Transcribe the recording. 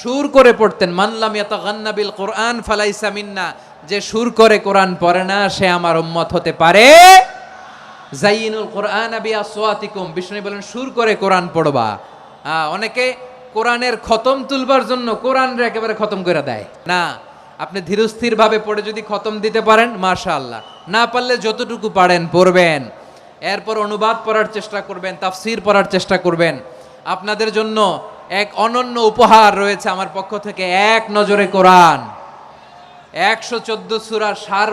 সুর করে পড়তেন মানলাম ইয়াতাগান্না বিল কোরআন ফালাইসা মিন্না যে সুর করে কোরআন পড়ে না, সে আমার উম্মত হতে পারে? জাইনুল কোরআন আবি আসওয়াতিকুম বিষ্ণু বলেন, সুর করে কোরআন পড়বা। অনেকে কোরআনের খতম তুলবার জন্য কোরআন একেবারে খতম করে দেয়। না, আপনি ধীরস্থির ভাবে পড়ে যদি খতম দিতে পারেন, মাশাআল্লাহ। না পারলে যতটুকু পারেন পড়বেন। এরপর অনুবাদ পড়ার চেষ্টা করবেন, তাফসির পড়ার চেষ্টা করবেন। আপনাদের জন্য এক অনন্য উপহার রয়েছে আমার পক্ষ থেকে এক নজরে কোরআন। একশো চোদ্দ সুরা সার